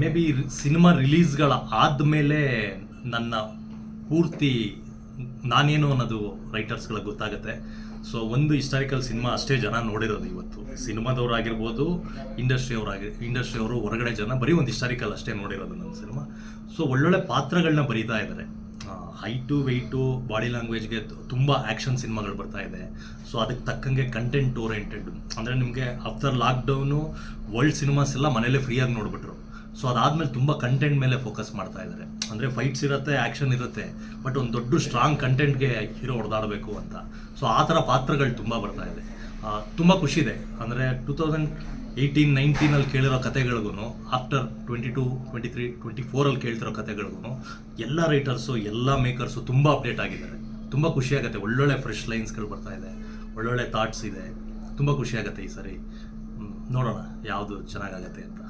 May be cinema ರಿಲೀಸ್ಗಳ ಆದಮೇಲೆ ನನ್ನ ಪೂರ್ತಿ ನಾನೇನು ಅನ್ನೋದು ರೈಟರ್ಸ್ಗಳಿಗೆ ಗೊತ್ತಾಗುತ್ತೆ. ಸೊ ಒಂದು ಹಿಸ್ಟಾರಿಕಲ್ ಸಿನಿಮಾ ಅಷ್ಟೇ ಜನ ನೋಡಿರೋದು ಇವತ್ತು. ಸಿನಿಮಾದವ್ರು ಆಗಿರ್ಬೋದು ಇಂಡಸ್ಟ್ರಿ ಅವರಾಗಿ ಇಂಡಸ್ಟ್ರಿ ಅವರು ಹೊರಗಡೆ ಜನ ಬರೀ ಒಂದು ಹಿಸ್ಟಾರಿಕಲ್ ಅಷ್ಟೇ ನೋಡಿರೋದು ನನ್ನ ಸಿನಿಮಾ ಸೊ ಒಳ್ಳೊಳ್ಳೆ ಪಾತ್ರಗಳನ್ನ ಬರೀತಾ ಇದ್ದಾರೆ ಹೈಟು ವೆಯ್ಟು ಬಾಡಿ ಲ್ಯಾಂಗ್ವೇಜ್ಗೆ ತುಂಬ ಆ್ಯಕ್ಷನ್ ಸಿನಿಮಾಗಳು ಬರ್ತಾ ಇದೆ. ಸೊ ಅದಕ್ಕೆ ತಕ್ಕಂಗೆ ಕಂಟೆಂಟ್ ಓರಿಯೆಂಟೆಡ್ ಅಂದರೆ ನಿಮಗೆ ಆಫ್ಟರ್ ಲಾಕ್ಡೌನು ವರ್ಲ್ಡ್ ಸಿನಿಮಾಸ್ ಎಲ್ಲ ಮನೇಲೇ ಫ್ರೀಯಾಗಿ ನೋಡ್ಬಿಟ್ರು. ಸೊ ಅದಾದ್ಮೇಲೆ ತುಂಬ ಕಂಟೆಂಟ್ ಮೇಲೆ ಫೋಕಸ್ ಮಾಡ್ತಾ ಇದ್ದಾರೆ ಅಂದರೆ ಫೈಟ್ಸ್ ಇರುತ್ತೆ ಆ್ಯಕ್ಷನ್ ಇರುತ್ತೆ ಬಟ್ ಒಂದು ದೊಡ್ಡ ಸ್ಟ್ರಾಂಗ್ ಕಂಟೆಂಟ್ಗೆ ಹೀರೋ ಹೊಡೆದಾಡಬೇಕು ಅಂತ. ಸೊ ಆ ಥರ ಪಾತ್ರಗಳು ತುಂಬ ಬರ್ತಾ ಇದೆ. ತುಂಬ ಖುಷಿದೆ ಅಂದರೆ ಟೂ ತೌಸಂಡ್ ಏಯ್ಟೀನ್ ನೈನ್ಟೀನಲ್ಲಿ ಕೇಳಿರೋ ಕತೆಗಳಿಗೂ after twenty two twenty three twenty ಫೋರಲ್ಲಿ ಕೇಳ್ತಿರೋ ಕತೆಗಳಿಗೂ ಎಲ್ಲ ರೈಟರ್ಸು ಎಲ್ಲ ಮೇಕರ್ಸು ತುಂಬ ಅಪ್ಡೇಟ್ ಆಗಿದ್ದಾರೆ. ತುಂಬ ಖುಷಿಯಾಗುತ್ತೆ ಒಳ್ಳೊಳ್ಳೆ ಫ್ರೆಶ್ ಲೈನ್ಸ್ಗಳು ಬರ್ತಾ ಇದೆ. ಒಳ್ಳೊಳ್ಳೆ ಥಾಟ್ಸ್ ಇದೆ. ತುಂಬ ಖುಷಿಯಾಗುತ್ತೆ ಈ ಸರಿ. ನೋಡೋಣ ಯಾವುದು ಚೆನ್ನಾಗಾಗತ್ತೆ ಅಂತ.